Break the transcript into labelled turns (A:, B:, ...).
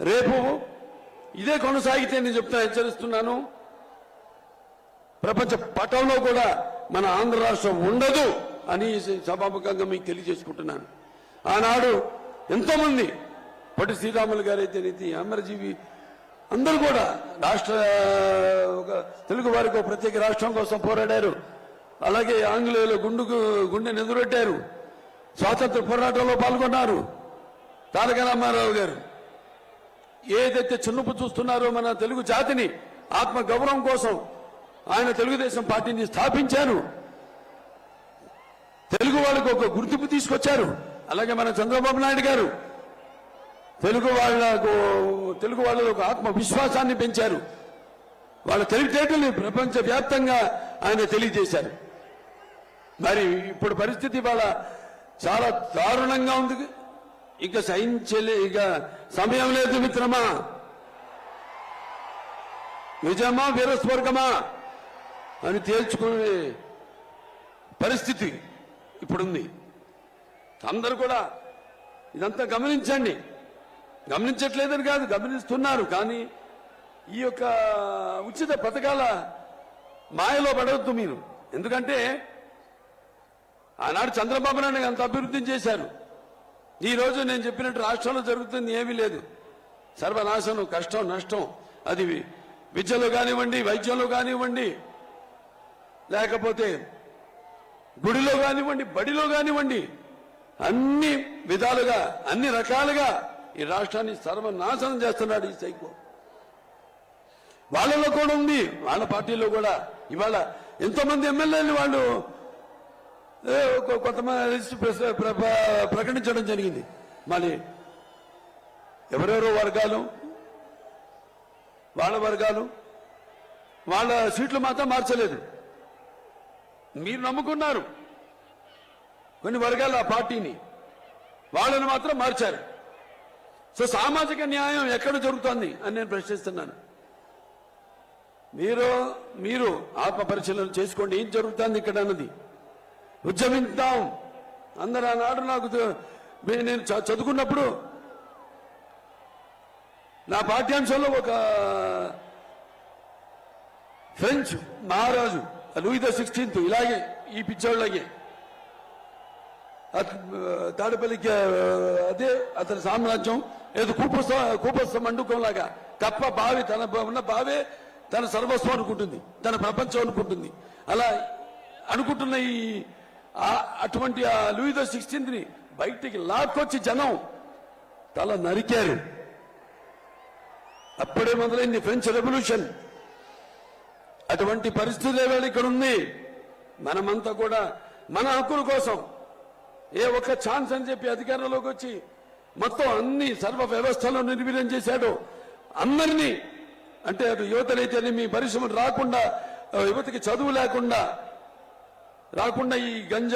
A: రేపు ఇదే కొనసాగితే నేను చెప్తా హెచ్చరిస్తున్నాను. ప్రపంచ పటంలో కూడా మన ఆంధ్ర రాష్ట్రం ఉండదు అని సభాముఖంగా మీకు తెలియజేసుకుంటున్నాను. ఆనాడు ఎంతోమంది పటి శ్రీరాములు గారైతే నీతి అమరజీవి అందరూ కూడా రాష్ట్ర ఒక తెలుగు వారికి ప్రత్యేక రాష్ట్రం కోసం పోరాడారు. అలాగే ఆంగ్లేయులు గుండుకు గుండెని ఎదురొట్టారు స్వాతంత్ర పోరాటంలో పాల్గొన్నారు. తారక రామారావు గారు. ఏదైతే చిన్నపు చూస్తున్నారో మన తెలుగు జాతిని ఆత్మ గౌరవం కోసం ఆయన తెలుగుదేశం పార్టీని స్థాపించారు. తెలుగు వాళ్ళకు ఒక గుర్తింపు తీసుకొచ్చారు. అలాగే మన చంద్రబాబు నాయుడు గారు తెలుగు వాళ్ళకు తెలుగు వాళ్ళలో ఒక ఆత్మవిశ్వాసాన్ని పెంచారు. వాళ్ళ తెలివితేటల్ని ప్రపంచ వ్యాప్తంగా ఆయన తెలియజేశారు. మరి ఇప్పుడు పరిస్థితి వాళ్ళ చాలా దారుణంగా ఉంది. ఇక సహించలే ఇక సమయం లేదు మిత్రమా? నిజమా వీరస్వర్గమా అని తేల్చుకునే పరిస్థితి ఇప్పుడుంది. అందరూ కూడా ఇదంతా గమనించండి. గమనించట్లేదని కాదు గమనిస్తున్నారు. కానీ ఈ యొక్క ఉచిత పథకాల మాయలో పడవద్దు మీరు. ఎందుకంటే ఆనాడు చంద్రబాబు నాయుడు అంత అభివృద్ధి చేశారు. ఈ రోజు నేను చెప్పినట్టు రాష్ట్రంలో జరుగుతుంది ఏమీ లేదు. సర్వనాశనం కష్టం నష్టం. అది విద్యలో కానివ్వండి వైద్యంలో కానివ్వండి లేకపోతే గుడిలో కానివ్వండి బడిలో కానివ్వండి అన్ని విధాలుగా అన్ని రకాలుగా ఈ రాష్ట్రాన్ని సర్వనాశనం చేస్తున్నాడు ఈ సైకో. వాళ్ళలో కూడా ఉంది వాళ్ళ పార్టీలో కూడా. ఇవాళ ఎంతోమంది ఎమ్మెల్యేలు వాళ్ళు కొంతమంది ప్ర- ప్ర- ప్రకటించడం జరిగింది. మళ్ళీ ఎవరెవరో వర్గాలు? వాళ్ళ వర్గాలు? వాళ్ళ సీట్లు మాత్రం మార్చలేదు. మీరు నమ్ముకున్నారు. కొన్ని వర్గాల ఆ పార్టీని. వాళ్ళని మాత్రం మార్చారు. సో సామాజిక న్యాయం ఎక్కడ జరుగుతోంది అని నేను ప్రశ్నిస్తున్నాను. మీరు మీరు ఆత్మ పరిశీలన చేసుకోండి. ఏం జరుగుతుంది ఇక్కడ అన్నది. ఉద్యమిద్దాం. అందరు ఆనాడు నాకు నేను చ- చదువుకున్నప్పుడు నా పాఠ్యాంశంలో ఒక ఫ్రెంచ్ మహారాజు లూయిద సిక్స్టీన్త్ ఇలాగే ఈ పిచ్చోళ్ళగే తాడపల్లికి అదే అతని సామ్రాజ్యం ఏదో కూపస్థ కూపస్థ మండుకం లాగా. కప్ప బావి తన ఉన్న బావే తన సర్వస్వం అనుకుంటుంది తన ప్రపంచం అనుకుంటుంది. అలా అనుకుంటున్న ఈ అటువంటి ఆ లూయిదో సిక్స్టీన్త్ని బయటికి లాక్కొచ్చి జనం తల నరికారు. అప్పుడే మొదలైంది ఫ్రెంచ్ రెవల్యూషన్. అటువంటి పరిస్థితి వేళ ఇక్కడ ఉంది? మనమంతా కూడా మన హక్కుల కోసం ఏ ఒక్క ఛాన్స్ అని చెప్పి అధికారంలోకి వచ్చి మొత్తం అన్ని సర్వ వ్యవస్థలను నిర్వీర్యం చేశాడు. అందరినీ అంటే అటు యువతలైతేనే మీ పరిశ్రమలు రాకుండా యువతకి చదువు లేకుండా రాకుండా ఈ గంజ